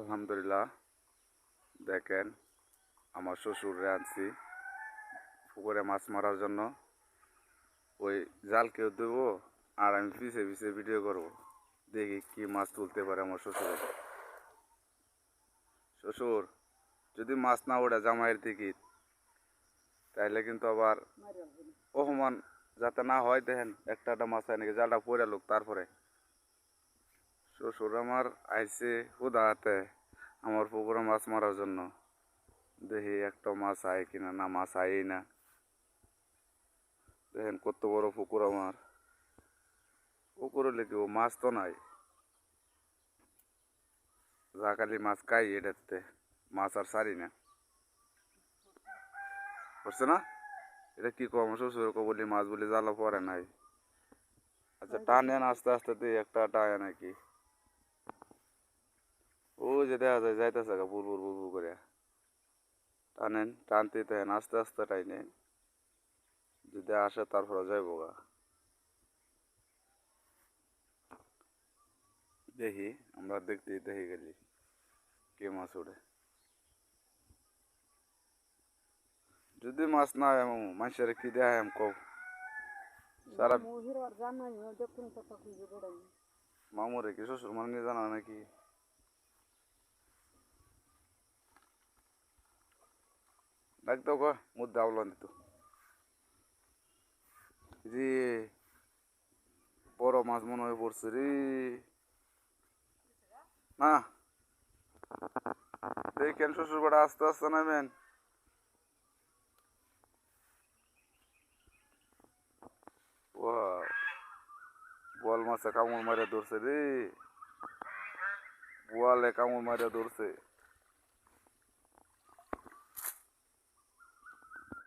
আলহামদুলিল্লাহ। দেখেন আমার শ্বশুরে আনছি। পুকুরে মাছ মারার জন্য। ওই জাল কেউ দেবো আর আমি পিছে পিছে ভিডিও করব। দেখি কি মাছ তুলতে পারে আমার শ্বশুর। শ্বশুর যদি মাছ না ওঠে জামাইয়ের দিকে তাইলে কিন্তু আবার অপমান যাতে না হয় দেখেন একটা একটা মাছ হয় নাকি জালটা পড়ে লোক তারপরে। শ্বশুর আমার আইসে হুদা আমার পুকুরে মাছ মারার জন্য। দেখি একটা মাছ আয় কিনা না, মাছ আয়ই না। দেখেন কত বড় পুকুর আমার। পুকুর কি মাছ তো নাই। যা খালি মাছ খাই এটাতে, মাছ আর সারি না। বুঝছে না? এটা কি কম শ্বশুর বলি মাছ বলি জ্বালা পরে নাই। আচ্ছা টানেন আস্তে আস্তে তুই একটা টায় নাকি। যে দেখা যায় যাইতেছে গা বুলবুল বুলবুল করে। টানেন টানতে টানেন আস্তে আস্তে টাইনে। যদি আসে তারপরে যাইব গা। দেখি আমরা দেখতে দেখি গেলি কে মাছ ওঠে যদি মাছ না হয় মানুষের কি দেয় আমি কব সারা মামুরে কি শ্বশুর মানে জানা নাকি? মুদ্দা আওলান দিত রে বড় মাছ মনে হয়ে পড়ছে রে। না। দেখেন শ্বশুর বাড়া আস্তে আস্তে নামেন. বোয়াল মাছে কামড় মারে ধরছে রে। বোয়ালে কামড় মারে ধরছে।